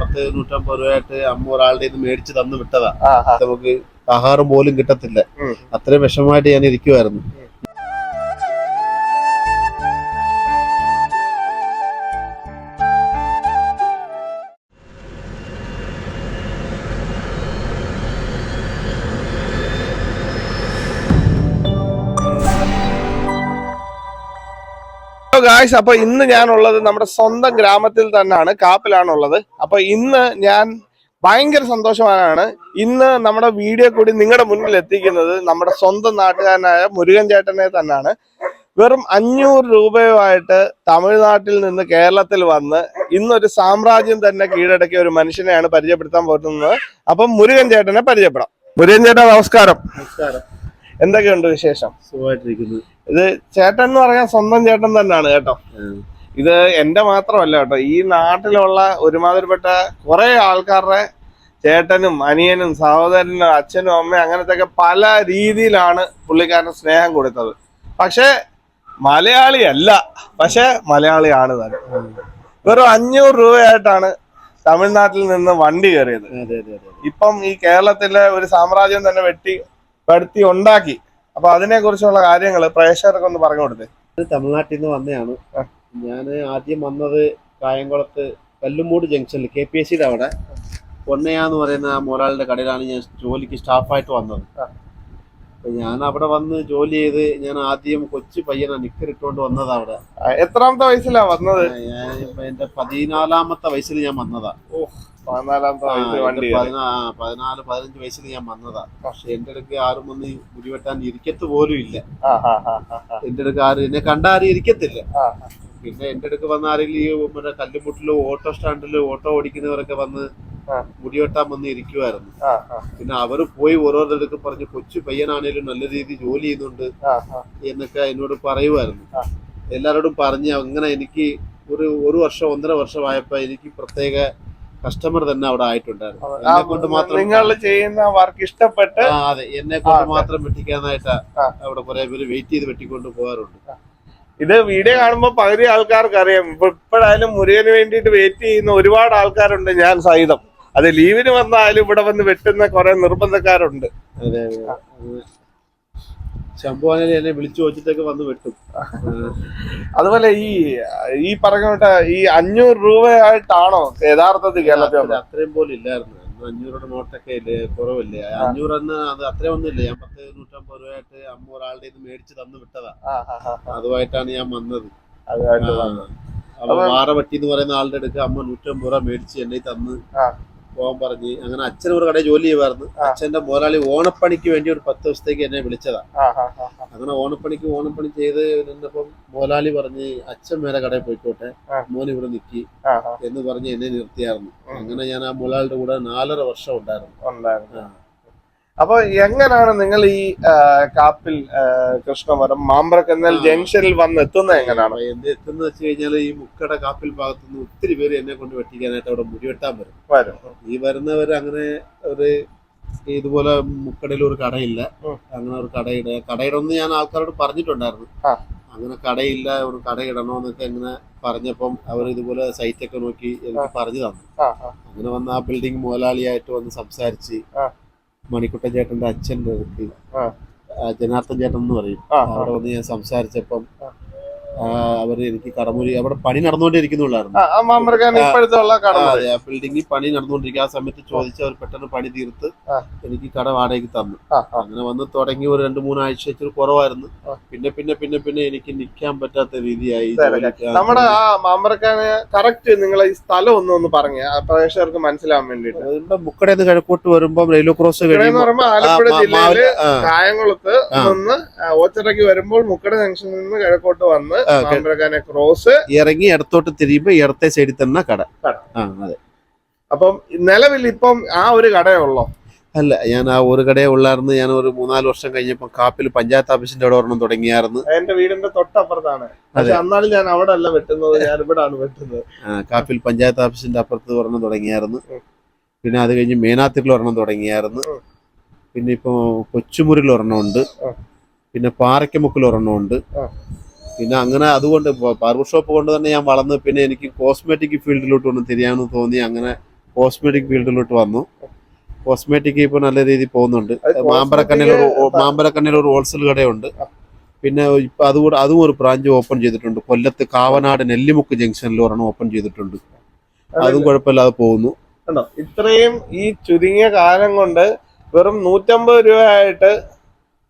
പത്ത് നൂറ്റമ്പത് രൂപയായിട്ട് അമ്മ ഒരാളുടെ ഇത് മേടിച്ച് തന്നു വിട്ടതാ. നമുക്ക് ആഹാരം പോലും കിട്ടത്തില്ല. അത്രയും വിഷമമായിട്ട് ഞാൻ ഇരിക്കുമായിരുന്നു ഗായ്സ് അപ്പൊ ഇന്ന് ഞാനുള്ളത് നമ്മുടെ സ്വന്തം ഗ്രാമത്തിൽ തന്നെയാണ് കാപ്പിലാണുള്ളത്. അപ്പൊ ഇന്ന് ഞാൻ ഭയങ്കര സന്തോഷവാനാണ്. ഇന്ന് നമ്മുടെ വീഡിയോ കൂടി നിങ്ങളുടെ മുന്നിൽ എത്തിക്കുന്നത് നമ്മുടെ സ്വന്തം നാട്ടുകാരനായ മുരുകൻ ചേട്ടനെ തന്നെയാണ് വെറും അഞ്ഞൂറ് രൂപയുമായിട്ട് തമിഴ്നാട്ടിൽ നിന്ന് കേരളത്തിൽ വന്ന് ഇന്നൊരു സാമ്രാജ്യം തന്നെ കീഴടക്കിയ ഒരു മനുഷ്യനെയാണ് പരിചയപ്പെടുത്താൻ പോകുന്നത്. അപ്പം മുരുകൻ ചേട്ടനെ പരിചയപ്പെടാം. മുരുകൻ ചേട്ടാ നമസ്കാരം. നമസ്കാരം. എന്തൊക്കെയുണ്ട് വിശേഷം? സുഖമായിട്ടിരിക്കുന്നു. ഇത് ചേട്ടൻ എന്ന് പറയാൻ സ്വന്തം ചേട്ടൻ തന്നെയാണ് കേട്ടോ. ഇത് എന്റെ മാത്രമല്ല കേട്ടോ. ഈ നാട്ടിലുള്ള ഒരുമാതിരിപ്പെട്ട കുറെ ആൾക്കാരുടെ ചേട്ടനും അനിയനും സഹോദരനും അച്ഛനും അമ്മയും അങ്ങനത്തെ ഒക്കെ പല രീതിയിലാണ് പുള്ളിക്കാരന് സ്നേഹം കൊടുത്തത്. പക്ഷെ മലയാളി അല്ല. പക്ഷെ മലയാളിയാണ് തന്നെ വെറും അഞ്ഞൂറ് രൂപയായിട്ടാണ് തമിഴ്നാട്ടിൽ നിന്ന് വണ്ടി കയറിയത്. ഇപ്പം ഈ കേരളത്തിലെ ഒരു സാമ്രാജ്യം തന്നെ വെട്ടി പടുത്തി ഉണ്ടാക്കി. അപ്പൊ അതിനെ കുറിച്ചുള്ള കാര്യങ്ങൾ പ്രേക്ഷകർക്ക് ഒന്ന് പറഞ്ഞു കൊടുത്തേ. തമിഴ്നാട്ടിൽ നിന്ന് വന്നതാണ്. ഞാൻ ആദ്യം വന്നത് കായംകുളത്ത് കല്ലുമൂട് ജംഗ്ഷനിൽ കെ പി എസ് സിയുടെ അവിടെ. പൊന്നയാന്ന് പറയുന്ന ആ മോലാളിന്റെ കടയിലാണ് ഞാൻ ജോലിക്ക് സ്റ്റാഫായിട്ട് വന്നത്. അപ്പൊ ഞാൻ അവിടെ വന്ന് ജോലി ചെയ്ത് ഞാൻ ആദ്യം കൊച്ചു പയ്യനാ നിക്കറിട്ടുകൊണ്ട് വന്നത് അവിടെ. എത്രാമത്തെ വയസ്സിലാ വന്നത്? ഞാൻ ഇപ്പൊ എന്റെ പതിനാലാമത്തെ വയസ്സിൽ ഞാൻ വന്നതാ. പതിനാലാമത്തെ വയസ്സിൽ വണ്ടി പതിനാല് പതിനഞ്ച് വയസ്സിൽ ഞാൻ വന്നതാ. പക്ഷെ എന്റെ അടുക്ക് ആരും ഒന്ന് മുടിവെട്ടാൻ ഇരിക്കത്ത് പോലും ഇല്ല. എന്റെ അടുക്ക് ആരും എന്നെ കണ്ട ആരും ഇരിക്കത്തില്ല. പിന്നെ എന്റെ അടുക്ക് വന്ന ആരെങ്കിലും ഈ മറ്റേ കല്ലുമുട്ടിലും ഓട്ടോ സ്റ്റാൻഡിലും ഓട്ടോ ഓടിക്കുന്നവരൊക്കെ വന്ന്. മുടിവെട്ടാൻ വന്ന് ഇരിക്കുമായിരുന്നു പിന്നെ അവർ പോയി ഓരോരുത്തർക്ക് പറഞ്ഞ് കൊച്ചു പയ്യനാണേലും നല്ല രീതിയിൽ ജോലി ചെയ്യുന്നുണ്ട്. എന്നൊക്കെ എന്നോട് പറയുമായിരുന്നു എല്ലാവരോടും എല്ലാരോടും പറഞ്ഞ് അങ്ങനെ എനിക്ക് ഒരു ഒരു വർഷം ഒന്നര വർഷമായപ്പോ എനിക്ക് പ്രത്യേക കസ്റ്റമർ തന്നെ അവിടെ ആയിട്ടുണ്ടായിരുന്നു. ആ, എന്നെ കൊണ്ട് മാത്രം നിങ്ങൾ ചെയ്യുന്ന വർക്ക് ഇഷ്ടപ്പെട്ട് ആ, അതെ. എന്നെ കൊണ്ട് മാത്രം വെട്ടിക്കാനായിട്ട് അവിടെ കുറെ പേര് വെയിറ്റ് ചെയ്ത് വെട്ടിക്കൊണ്ട് പോകാറുണ്ട്. ഇത് വീഡിയോ കാണുമ്പോൾ പകുതി ആൾക്കാർക്ക് അറിയാം ഇപ്പൊ ഇപ്പോഴായാലും മുരുകന് വേണ്ടിയിട്ട് വെയിറ്റ് ചെയ്യുന്ന ഒരുപാട് ആൾക്കാരുണ്ട് ഞാൻ സഹിതം. അത് ലീവിന് വന്നാലും ഇവിടെ വന്ന് വെട്ടുന്ന കുറെ നിർബന്ധക്കാരുണ്ട്. അതെ ശംഭുവാനെ എന്നെ വിളിച്ചു വെച്ചിട്ടൊക്കെ വന്ന് വെട്ടും അതുപോലെ ഈ ഈ പറഞ്ഞ പോലെ ഈ അഞ്ഞൂറ് രൂപയായിട്ടാണോ യഥാർത്ഥത്തിൽ കേരളത്തിൽ? അത്രയും പോലും ഇല്ലായിരുന്നു അഞ്ഞൂറുടെ നോട്ടൊക്കെ ഇല്ലേ കുറവല്ലേ അഞ്ഞൂറ് എന്ന് അത് അത്രയും ഒന്നും ഇല്ല ഞാൻ പത്ത് നൂറ്റമ്പത് രൂപയായിട്ട് അമ്മ ഒരാളുടെ ഇത് മേടിച്ച് തന്നു വിട്ടതാ. അതുമായിട്ടാണ് ഞാൻ വന്നത്. അപ്പൊ വാറവട്ടി എന്ന് പറയുന്ന ആളുടെ അടുക്ക് അമ്മ നൂറ്റമ്പത് രൂപ മേടിച്ച് എന്നെ തന്ന്. പോകാൻ പറഞ്ഞ് അങ്ങനെ അച്ഛൻ ഒരു കടയിൽ ജോലി ചെയ്യുമായിരുന്നു. അച്ഛന്റെ മോലാളി ഓണപ്പണിക്ക് വേണ്ടി ഒരു പത്ത് ദിവസത്തേക്ക് എന്നെ വിളിച്ചതാ. അങ്ങനെ ഓണപ്പണിക്ക് ഓണപ്പണി ചെയ്ത് നിന്നപ്പം മോലാളി പറഞ്ഞ് അച്ഛൻ വേറെ കടയിൽ പോയിക്കോട്ടെ. മോൻ ഇവിടെ ആ. എന്ന് പറഞ്ഞ് എന്നെ നിർത്തിയായിരുന്നു. അങ്ങനെ ഞാൻ ആ മോലാളിയുടെ കൂടെ നാലര വർഷം ഉണ്ടായിരുന്നു. ഉണ്ടായിരുന്നു ആ. അപ്പൊ എങ്ങനെയാണ് നിങ്ങൾ ഈ കാപ്പിൽ കൃഷ്ണവരം മാമ്പ്രക്കന്നൽ. ജംഗ്ഷനിൽ വന്ന് എത്തുന്ന എങ്ങനെയാണ് എന്ത് എത്തുന്ന വെച്ച് കഴിഞ്ഞാൽ ഈ മുക്കട കാപ്പിൽ ഭാഗത്തുനിന്ന് ഒത്തിരി പേര് എന്നെ കൊണ്ട് വെട്ടിക്കാനായിട്ട് അവിടെ മുടിവെട്ടാൻ വരും വരും ഈ വരുന്നവർ അങ്ങനെ ഒരു ഇതുപോലെ മുക്കടയിൽ ഒരു കടയില്ല അങ്ങനെ ഒരു കടയിട ഒന്ന് ഞാൻ ആൾക്കാരോട് പറഞ്ഞിട്ടുണ്ടായിരുന്നു അങ്ങനെ കടയില്ല ഒരു കടയിടണോന്നൊക്കെ ഇങ്ങനെ പറഞ്ഞപ്പം അവർ ഇതുപോലെ സൈറ്റൊക്കെ നോക്കി എനിക്ക് പറഞ്ഞു തന്നു. അങ്ങനെ വന്ന് ആ ബിൽഡിംഗ് മുതലാളിയായിട്ട് വന്ന് സംസാരിച്ച്. മണിക്കുട്ടൻ ചേട്ടന്റെ അച്ഛന്റെ അടുത്ത് ജനാർദ്ദൻ ചേട്ടൻ എന്ന് പറയും. അവിടെ വന്ന് ഞാൻ സംസാരിച്ചപ്പം. അവർ എനിക്ക് കടമൂരി അവിടെ പണി നടന്നുകൊണ്ടിരിക്കുന്നുള്ളായിരുന്നു. അതെ പണി നടന്നുകൊണ്ടിരിക്കുക. ആ സമയത്ത് ചോദിച്ച് അവർ പെട്ടെന്ന് പണി തീർത്ത് എനിക്ക് കട വാടകയ്ക്ക് തന്നു. അങ്ങനെ വന്ന് തുടങ്ങി ഒരു രണ്ട് മൂന്നാഴ്ച ഇച്ചിരി കുറവായിരുന്നു. പിന്നെ പിന്നെ പിന്നെ പിന്നെ എനിക്ക് നിൽക്കാൻ പറ്റാത്ത രീതിയായി നമ്മുടെ ആ മാമ്പറക്കാന് കറക്റ്റ് നിങ്ങൾ ഈ സ്ഥലം ഒന്ന് ഒന്ന് പറഞ്ഞ. പ്രേക്ഷകർക്ക് മനസ്സിലാവാൻ വേണ്ടിട്ട് ഇവിടെ മുക്കടയിൽ നിന്ന് കിഴക്കോട്ട് വരുമ്പോൾ റെയിൽവേ ക്രോസ് കഴിയുമ്പോൾ ആലപ്പുഴ ജില്ലയിൽ കായംകുളത്ത് നിന്ന് ഓച്ചിറയ്ക്ക് വരുമ്പോൾ മുക്കട ജംഗ്ഷനിൽ നിന്ന് കിഴക്കോട്ട് വന്ന് കെ- ക്രോസ് ഇറങ്ങി ഇടത്തോട്ട് തിരിയുമ്പോ ഇടത്തെ സൈഡിൽ തന്നെ കട. ആ അതെ. അപ്പം നിലവിൽ ഇപ്പം ആ ഒരു കടയുള്ളോ അല്ല ഞാൻ ആ ഒരു കടയെ ഉള്ളായിരുന്നു. ഞാൻ ഒരു മൂന്നാൽ വർഷം കഴിഞ്ഞപ്പോൾ കാപ്പിൽ പഞ്ചായത്ത് ഓഫീസിന്റെ അവിടെ ഒരെണ്ണം തുടങ്ങിയായിരുന്നു. എന്റെ വീടിന്റെ തൊട്ടപ്പുറത്താണ്. പക്ഷെ ഞാൻ അവിടെ അല്ല വെട്ടുന്നത് ഞാൻ ഇവിടാണ് വെട്ടുന്നത്. കാപ്പിൽ പഞ്ചായത്ത് ഓഫീസിന്റെ അപ്പുറത്ത് ഒരെണ്ണം തുടങ്ങിയായിരുന്നു. പിന്നെ അത് കഴിഞ്ഞ് മേനാത്തിരിൽ ഒരെണ്ണം തുടങ്ങിയായിരുന്നു. പിന്നെ ഇപ്പൊ കൊച്ചുമുറിൽ ഒരെണ്ണം ഉണ്ട്. പിന്നെ പാറയ്ക്കമുക്കിൽ ഒരെണ്ണം ഉണ്ട്. പിന്നെ അങ്ങനെ അതുകൊണ്ട് ബാർബർ ഷോപ്പ് കൊണ്ട് തന്നെ ഞാൻ വളർന്ന് പിന്നെ എനിക്ക് കോസ്മെറ്റിക് ഫീൽഡിലോട്ട് ഒന്ന് തിരിയാമെന്ന് തോന്നി. അങ്ങനെ കോസ്മെറ്റിക് ഫീൽഡിലോട്ട് വന്നു. കോസ്മെറ്റിക് ഇപ്പൊ നല്ല രീതിയിൽ പോകുന്നുണ്ട്. മാമ്പറക്കണ്ണിൽ മാമ്പരക്കണ്ണിൽ മാമ്പരക്കണ്ണിൽ ഒരു ഹോൾസെയിൽ കടയുണ്ട്. പിന്നെ ഇപ്പൊ അതുകൂടെ അതും ഒരു ബ്രാഞ്ച് ഓപ്പൺ ചെയ്തിട്ടുണ്ട്. കൊല്ലത്ത് കാവനാട് നെല്ലിമുക്ക് ജംഗ്ഷനിൽ ഒരെണ്ണം ഓപ്പൺ ചെയ്തിട്ടുണ്ട്. അതും. കുഴപ്പമില്ലാതെ പോകുന്നു. ഇത്രയും ഈ ചുരുങ്ങിയ കാലം കൊണ്ട് വെറും നൂറ്റമ്പത് രൂപയായിട്ട്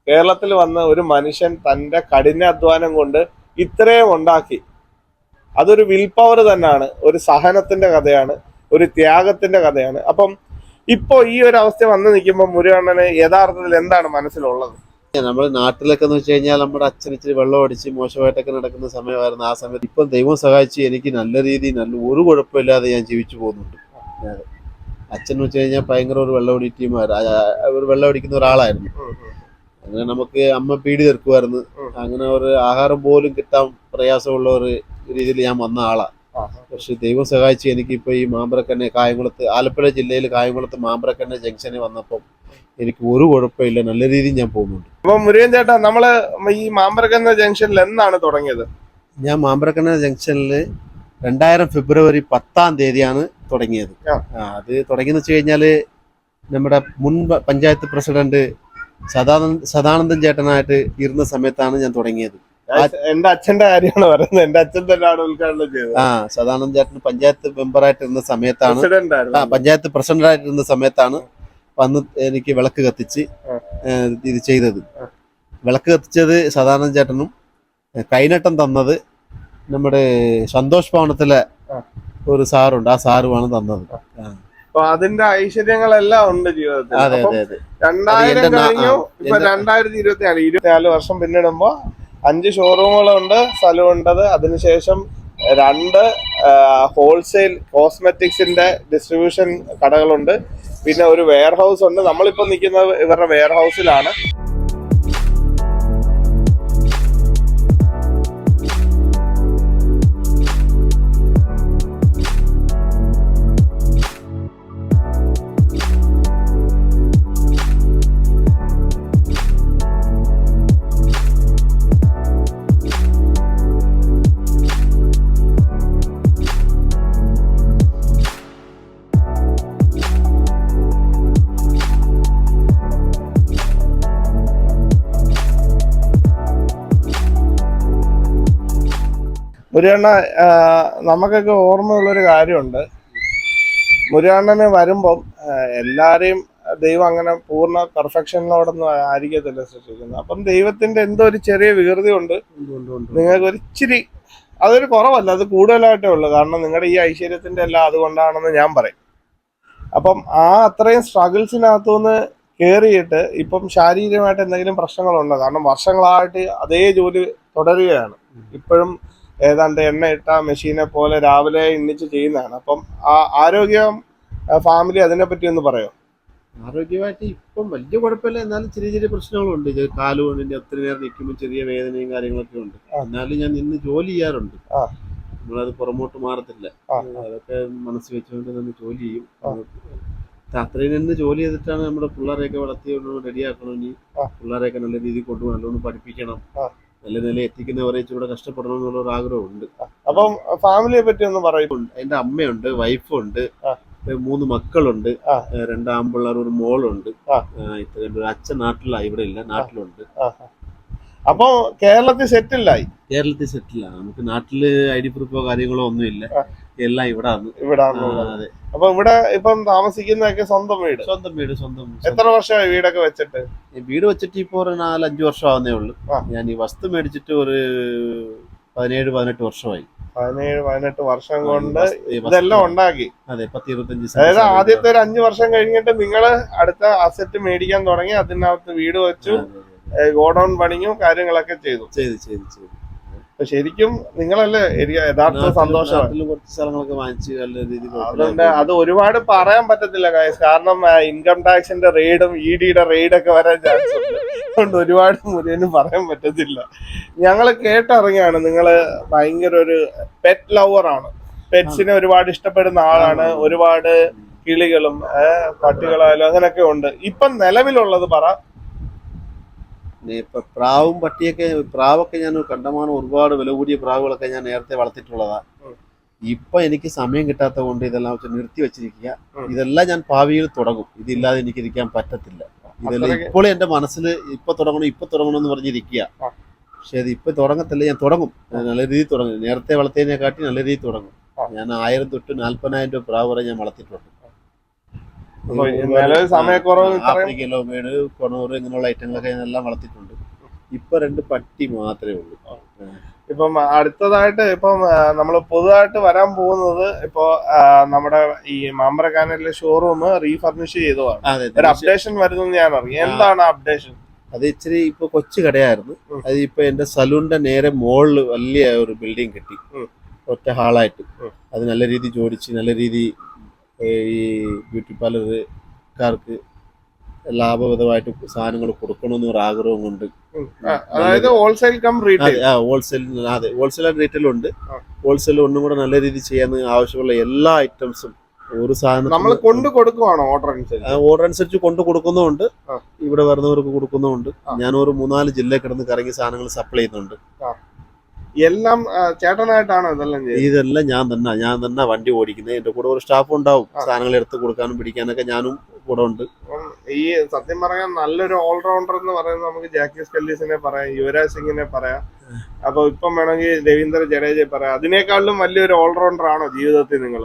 കേരളത്തിൽ വന്ന ഒരു മനുഷ്യൻ തന്റെ കഠിനാധ്വാനം കൊണ്ട് ഇത്രയും ഉണ്ടാക്കി. അതൊരു വിൽ പവർ തന്നെയാണ് ഒരു സഹനത്തിന്റെ കഥയാണ് ഒരു ത്യാഗത്തിന്റെ കഥയാണ്. അപ്പം ഇപ്പോൾ ഈ ഒരു അവസ്ഥ വന്നു നിൽക്കുമ്പോൾ മുരുകണ്ണന് യഥാർത്ഥത്തിൽ എന്താണ് മനസ്സിലുള്ളത്? നമ്മൾ നാട്ടിലൊക്കെ എന്ന് വെച്ച് കഴിഞ്ഞാൽ നമ്മുടെ അച്ഛൻ ഇച്ചിരി വെള്ളം അടിച്ച് മോശമായിട്ടൊക്കെ നടക്കുന്ന സമയമായിരുന്നു. ആ സമയത്ത് ഇപ്പം ദൈവം സഹായിച്ച് എനിക്ക് നല്ല രീതിയിൽ നല്ല ഒരു കുഴപ്പമില്ലാതെ ഞാൻ ജീവിച്ചു പോകുന്നുണ്ട്. അച്ഛൻ എന്ന് വെച്ച് കഴിഞ്ഞാൽ ഭയങ്കര ഒരു വെള്ളം ടീമായിരുന്നു ഒരു വെള്ളമടിക്കുന്ന ഒരാളായിരുന്നു അങ്ങനെ നമുക്ക് അമ്മ പീടി തീർക്കുമായിരുന്നു. അങ്ങനെ ഒരു ആഹാരം പോലും കിട്ടാൻ പ്രയാസമുള്ള ഒരു രീതിയിൽ ഞാൻ വന്ന ആളാ. പക്ഷെ ദൈവം സഹായിച്ച് എനിക്കിപ്പോ ഈ മാമ്പറക്കന്നെ കായംകുളത്ത് ആലപ്പുഴ ജില്ലയിൽ കായംകുളത്ത് മാമ്പറക്കന്നെ ജംഗ്ഷനിൽ വന്നപ്പം എനിക്ക് ഒരു കുഴപ്പമില്ല. നല്ല രീതിയിൽ ഞാൻ പോകുന്നുണ്ട്. അപ്പൊ മുരുകൻ ചേട്ടാ നമ്മൾ ഈ മാമ്പറക്കന്ന ജംഗ്ഷനിൽ എന്നാണ് തുടങ്ങിയത്? ഞാൻ മാമ്പറക്കന്ന ജംഗ്ഷനിൽ രണ്ടായിരം ഫെബ്രുവരി പത്താം തീയതിയാണ് തുടങ്ങിയത്. അത് തുടങ്ങിയെന്ന് വെച്ച് കഴിഞ്ഞാൽ നമ്മുടെ മുൻ പഞ്ചായത്ത് പ്രസിഡന്റ് സദാനന്ദ സദാനന്ദൻ ചേട്ടനായിട്ട് ഇരുന്ന സമയത്താണ് ഞാൻ തുടങ്ങിയത്. എന്റെ അച്ഛന്റെ കാര്യമാണ് പറയുന്നത്. എന്റെ അച്ഛൻ തന്നെയാണ് ഉദ്ഘാടനം ചെയ്തത്. ആ സദാനന്ദൻ ചേട്ടൻ പഞ്ചായത്ത് മെമ്പറായിട്ട് ഇരുന്ന സമയത്താണ്. ആ പഞ്ചായത്ത് പ്രസിഡന്റ് ആയിട്ടിരുന്ന സമയത്താണ് വന്ന് എനിക്ക് വിളക്ക് കത്തിച്ച് ഇത് ചെയ്തത്. വിളക്ക് കത്തിച്ചത് സദാനന്ദ ചേട്ടനും കൈനട്ടം തന്നത് നമ്മുടെ സന്തോഷ് ഭവനത്തിലെ ഒരു സാറുണ്ട്. ആ സാറുമാണ് തന്നത്. ആ. അപ്പൊ അതിന്റെ ഐശ്വര്യങ്ങളെല്ലാം ഉണ്ട് ജീവിതത്തിൽ. അതെ അപ്പം അതെ അതെ. രണ്ടായിരം എന്റെ നാ- കഴിഞ്ഞു ആ, ഇപ്പൊ എന്റെ- രണ്ടായിരത്തി ഇരുപത്തി നാല് ഇരുപത്തിനാല് വർഷം പിന്നിടുമ്പോ അഞ്ച് ഷോറൂമുകളുണ്ട് സ്ഥലമുണ്ടത്. അതിനുശേഷം രണ്ട് ഹോൾസെയിൽ കോസ്മെറ്റിക്സിന്റെ ഡിസ്ട്രിബ്യൂഷൻ കടകളുണ്ട്. പിന്നെ ഒരു വെയർ ഹൗസ് ഉണ്ട്. നമ്മളിപ്പോ നിൽക്കുന്നത് ഇവരുടെ വെയർ ഹൗസിലാണ് മുരുകണ്ണ നമുക്കൊക്കെ ഓർമ്മയുള്ളൊരു കാര്യമുണ്ട്. മുരുകണ്ണന് വരുമ്പം എല്ലാവരെയും ദൈവം അങ്ങനെ പൂർണ പെർഫെക്ഷനിലോടൊന്നും ആയിരിക്കത്തില്ല സൃഷ്ടിക്കുന്നത് അപ്പം ദൈവത്തിന്റെ എന്തോ ഒരു ചെറിയ വികൃതി ഉണ്ട്. നിങ്ങൾക്ക് ഒരു ഇച്ചിരി അതൊരു കുറവല്ല അത് കൂടുതലായിട്ടേ ഉള്ളൂ. കാരണം നിങ്ങളുടെ ഈ ഐശ്വര്യത്തിന്റെ എല്ലാം അതുകൊണ്ടാണെന്ന് ഞാൻ പറയും. അപ്പം ആ അത്രയും സ്ട്രഗിൾസിനകത്തുനിന്ന് കയറിയിട്ട് ഇപ്പം ശാരീരികമായിട്ട് എന്തെങ്കിലും പ്രശ്നങ്ങളുണ്ടോ? കാരണം വർഷങ്ങളായിട്ട് അതേ ജോലി തുടരുകയാണ്. ഇപ്പോഴും ഏതാണ്ട് എണ്ണ ഇട്ട മെഷീനെ പോലെ രാവിലെ ഇന്നിച്ച് ചെയ്യുന്നതാണ്. അപ്പം ആ ആരോഗ്യം ഫാമിലി അതിനെ പറ്റി ഒന്ന് പറയോ? ആരോഗ്യമായിട്ട് ഇപ്പം വലിയ കുഴപ്പമില്ല. എന്നാലും ചെറിയ ചെറിയ പ്രശ്നങ്ങളുണ്ട്. കാലുകൊണ്ടിന്റെ ഒത്തിരി നേരം നിൽക്കുമ്പോൾ ചെറിയ വേദനയും കാര്യങ്ങളൊക്കെ ഉണ്ട്. എന്നാലും ഞാൻ ഇന്ന് ജോലി ചെയ്യാറുണ്ട്. നമ്മളത് പുറമോട്ട് മാറത്തില്ല. അതൊക്കെ മനസ്സിൽ വെച്ചുകൊണ്ട് നമ്മൾ ജോലി ചെയ്യും. അത്രയും നിന്ന് ജോലി ചെയ്തിട്ടാണ് നമ്മുടെ പിള്ളേരെയൊക്കെ വളർത്തി റെഡിയാക്കണം. ഇനി പിള്ളേരെയൊക്കെ നല്ല രീതിയിൽ കൊണ്ടുപോകണം. നല്ലോണം പഠിപ്പിക്കണം. നല്ല നില എത്തിക്കുന്നവരെ ഇച്ചിരി കഷ്ടപ്പെടണം എന്നുള്ള ഒരു ആഗ്രഹമുണ്ട്. അപ്പം ഫാമിലിയെ പറ്റി ഒന്ന് പറയും. എന്റെ അമ്മയുണ്ട് വൈഫുണ്ട്. മൂന്ന് മക്കളുണ്ട് ആ. രണ്ട് ആമ്പിള്ളേർ ഒരു മോളുണ്ട്. ഇത്രയും അച്ഛൻ നാട്ടിലാ ഇവിടെ ഇല്ല നാട്ടിലുണ്ട്. അപ്പൊ കേരളത്തിൽ സെറ്റിലായി കേരളത്തിൽ സെറ്റിലാണ് നമുക്ക് നാട്ടിൽ ഐ ഡി പ്രൂഫോ കാര്യങ്ങളോ ഒന്നുമില്ല. എല്ലാം ഇവിടെ ഇവിടെ അപ്പൊ ഇവിടെ ഇപ്പം താമസിക്കുന്നതൊക്കെ സ്വന്തം വീട്? സ്വന്തം വീട് സ്വന്തം എത്ര വർഷമായി വീടൊക്കെ വെച്ചിട്ട്? വീട് വെച്ചിട്ട് ഇപ്പൊ ഒരു നാലഞ്ചു വർഷം ആവുന്നേ ഉള്ളൂ ഞാൻ ഈ വസ്തു മേടിച്ചിട്ട് ഒരു പതിനേഴ് പതിനെട്ട് വർഷമായി. പതിനേഴ് പതിനെട്ട് വർഷം കൊണ്ട് ഇതെല്ലാം ഉണ്ടാക്കി. അതെ പത്ത് ഇരുപത്തഞ്ച് അതായത് ആദ്യത്തെ ഒരു അഞ്ചു വർഷം കഴിഞ്ഞിട്ട് നിങ്ങൾ അടുത്ത അസറ്റ് മേടിക്കാൻ തുടങ്ങി അതിനകത്ത് വീട് വെച്ചു ഗോഡൌൺ പണിഞ്ഞു കാര്യങ്ങളൊക്കെ ചെയ്തു. ചെയ്തു ചെയ്തു ചെയ്ത്. ശരിക്കും നിങ്ങളല്ലേ എനിക്ക് യഥാർത്ഥ സന്തോഷമാണ് സന്തോഷം. നാട്ടിലും കുറച്ച് സ്ഥലങ്ങളൊക്കെ വാങ്ങിച്ച് നല്ല രീതിയിൽ അതുകൊണ്ട് അത് ഒരുപാട് പറയാൻ പറ്റത്തില്ല guys. കാരണം ഇൻകം ടാക്സിന്റെ റെയ്ഡും ഇ ഡിയുടെ റെയ്ഡൊക്കെ വരാൻ ചാൻസ് ഉണ്ട്. അതുകൊണ്ട് ഒരുപാട് മുരുകനും പറയാൻ പറ്റത്തില്ല. ഞങ്ങൾ കേട്ടറിഞ്ഞാണ് നിങ്ങൾ ഭയങ്കര ഒരു പെറ്റ് ലവർ ആണ്. പെറ്റ്സിനെ ഒരുപാട് ഇഷ്ടപ്പെടുന്ന ആളാണ്. ഒരുപാട് കിളികളും പട്ടികളായാലും അങ്ങനെയൊക്കെ ഉണ്ട്. ഇപ്പം നിലവിലുള്ളത് പറ. പ്രാവും പട്ടിയൊക്കെ പ്രാവൊക്കെ ഞാൻ കണ്ടമാനം ഒരുപാട് വില കൂടിയ പ്രാവുകളൊക്കെ ഞാൻ നേരത്തെ വളർത്തിയിട്ടുള്ളതാണ്. ഇപ്പൊ എനിക്ക് സമയം കിട്ടാത്ത കൊണ്ട് ഇതെല്ലാം വെച്ച് നിർത്തി വെച്ചിരിക്കുക. ഇതെല്ലാം ഞാൻ ഭാവിയിൽ തുടങ്ങും. ഇതില്ലാതെ എനിക്ക് ഇരിക്കാൻ പറ്റത്തില്ല. ഇതെല്ലാം ഇപ്പോഴും ഇപ്പോൾ എന്റെ മനസ്സിൽ ഇപ്പൊ തുടങ്ങണം ഇപ്പൊ തുടങ്ങണം എന്ന് പറഞ്ഞിരിക്കുക. പക്ഷെ അത് ഇപ്പൊ തുടങ്ങത്തില്ല ഞാൻ തുടങ്ങും. നല്ല രീതിയിൽ തുടങ്ങും. നേരത്തെ വളർത്തിയതിനെ കാട്ടി നല്ല രീതിയിൽ തുടങ്ങും. ഞാൻ ആയിരം തൊട്ട് നാല്പതിനായിരം രൂപ പ്രാവ് വരെ ഞാൻ വളർത്തിയിട്ടുണ്ട്. അപ്പൊ ഈ കൊണൂർ ഇങ്ങനെയുള്ള ഐറ്റങ്ങളൊക്കെ എല്ലാം വളർത്തിയിട്ടുണ്ട്. ഇപ്പൊ രണ്ട് പട്ടി മാത്രമേ ഉള്ളൂ. ഇപ്പം അടുത്തതായിട്ട് ഇപ്പം നമ്മൾ പുതുതായിട്ട് വരാൻ പോകുന്നത് ഇപ്പോ നമ്മുടെ ഈ മാമ്പറക്കാനിലെ ഷോറൂം റീഫർണിഷ് ചെയ്തതാണ്. ഒരു അപ്ഡേഷൻ വരുന്നെന്ന് ഞാൻ അറിയാം എന്താണ് അപ്ഡേഷൻ അത് ഇച്ചിരി ഇപ്പൊ കൊച്ചു കടയായിരുന്നു. അത് ഇപ്പൊ എന്റെ സലൂണിന്റെ നേരെ മുകളിൽ വലിയ ഒരു ബിൽഡിംഗ് കെട്ടി. ഒറ്റ ഹാളായിട്ട്. അത് നല്ല രീതി ജോഡിച്ച് നല്ല രീതി ഈ ബ്യൂട്ടി പാർലർക്കാർക്ക് ലാഭവിധമായിട്ട് സാധനങ്ങൾ കൊടുക്കണമെന്ന് ഒരു ആഗ്രഹം കൊണ്ട് അതായത് ഹോൾസെയിൽ കം റീറ്റെയിൽ ഹോൾസെയിൽ അതെ ഹോൾസെയിൽ ആൻഡ് റീറ്റെയിൽ ഉണ്ട്. ഹോൾസെയിൽ ഒന്നും കൂടെ നല്ല രീതിയിൽ ചെയ്യാൻ ആവശ്യമുള്ള എല്ലാ ഐറ്റംസും ഒരു സാധനം നമ്മൾ കൊണ്ടു കൊടുക്കുവാണോ ഓർഡർ അനുസരിച്ച്? ഓർഡർ അനുസരിച്ച് കൊണ്ടു കൊടുക്കുന്നുണ്ട് ഇവിടെ വരുന്നവർക്ക് കൊടുക്കുന്നുണ്ട്. ഞാൻ ഒരു മൂന്നാൽ ജില്ലയിൽ കിടന്ന് കറങ്ങി സാധനങ്ങൾ സപ്ലൈ ചെയ്യുന്നുണ്ട്. എല്ലാം ചേട്ടനായിട്ടാണോ ഇതെല്ലാം ഇതെല്ലാം ഞാൻ തന്നെ. ഞാൻ തന്നെ വണ്ടി ഓടിക്കുന്നത് എന്റെ കൂടെ ഒരു സ്റ്റാഫ് ഉണ്ടാവും. സാധനങ്ങൾ എടുത്ത് കൊടുക്കാനും പിടിക്കാനൊക്കെ ഞാനും കൂടെ ഉണ്ട്. ഈ സത്യം പറയാൻ നല്ലൊരു ഓൾറൗണ്ടർ എന്ന് പറയുന്നത് നമുക്ക് ജാക്കി സ്കല്ലീസിനെ പറയാം യുവരാജ് സിംഗിനെ പറയാം. അപ്പൊ ഇപ്പം വേണമെങ്കിൽ രവീന്ദ്ര ജഡേജയെ പറയാം. അതിനേക്കാളും വലിയൊരു ഓൾറൗണ്ടർ ആണോ ജീവിതത്തിൽ നിങ്ങൾ?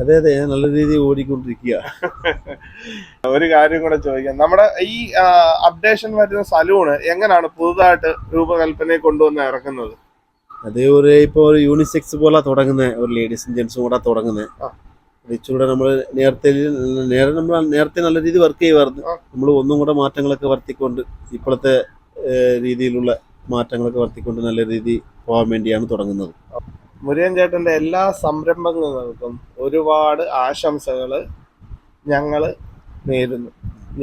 അതെ അതെ. ഞാൻ നല്ല രീതിയിൽ ഓടിക്കൊണ്ടിരിക്കുക. ഒരു കാര്യം കൂടെ ചോദിക്കാം. നമ്മുടെ ഈ അപ്ഡേഷൻ വരുന്ന സലൂണ് എങ്ങനെയാണ് പുതുതായിട്ട് രൂപകൽപ്പനയെ കൊണ്ടുവന്ന് ഇറക്കുന്നത്? അത് ഒരു ഇപ്പൊ ഒരു യൂണിസെക്സ് പോലെ തുടങ്ങുന്നത് ഒരു ലേഡീസും ജെൻസും കൂടെ തുടങ്ങുന്നത് ആ. ഇച്ചിലൂടെ നമ്മൾ നേരത്തെ നേരെ നമ്മൾ നേരത്തെ നല്ല രീതിയിൽ വർക്ക് ചെയ്യുമായിരുന്നു. നമ്മൾ ഒന്നും കൂടെ മാറ്റങ്ങളൊക്കെ വർത്തിക്കൊണ്ട് ഇപ്പോഴത്തെ രീതിയിലുള്ള മാറ്റങ്ങളൊക്കെ വർത്തിക്കൊണ്ട് നല്ല രീതി പോകാൻ വേണ്ടിയാണ് തുടങ്ങുന്നത്. മുരുകൻ ചേട്ടന്റെ എല്ലാ സംരംഭങ്ങൾക്കും ഒരുപാട് ആശംസകൾ ഞങ്ങൾ നേരുന്നു.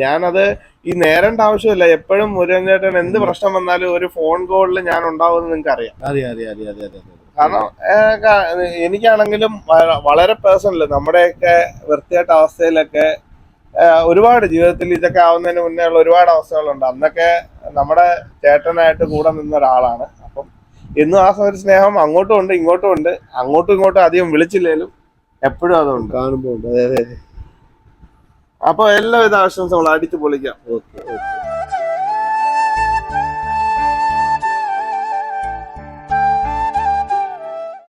ഞാനത് ഈ നേരേണ്ട ആവശ്യമില്ല. എപ്പോഴും മുരുകൻ ചേട്ടൻ എന്ത് പ്രശ്നം വന്നാലും ഒരു ഫോൺ കോളിൽ ഞാൻ ഉണ്ടാവുമെന്ന് നിങ്ങൾക്ക് അറിയാം അതെ അറിയാം അതെ അതെ അതെ. കാരണം എനിക്കാണെങ്കിലും വളരെ പേഴ്സണൽ നമ്മുടെയൊക്കെ വൃത്തിയായിട്ട അവസ്ഥയിലൊക്കെ ഒരുപാട് ജീവിതത്തിൽ ഇതൊക്കെ ആവുന്നതിന് മുന്നേ ഉള്ള ഒരുപാട് അവസ്ഥകളുണ്ട്. അന്നൊക്കെ നമ്മുടെ ചേട്ടനായിട്ട് കൂടെ നിന്ന ഒരാളാണ്. അപ്പം എന്നും ആ ഒരു സ്നേഹം അങ്ങോട്ടും ഉണ്ട് ഇങ്ങോട്ടും ഉണ്ട്. അങ്ങോട്ടും ഇങ്ങോട്ടും അധികം വിളിച്ചില്ലേലും എപ്പോഴും അതുണ്ട്. കാണുമ്പോൾ അതെ അതെ. അപ്പൊ എല്ലാവിധ ആശംസകളും അടിച്ചു പൊളിക്കാം. Okay okay.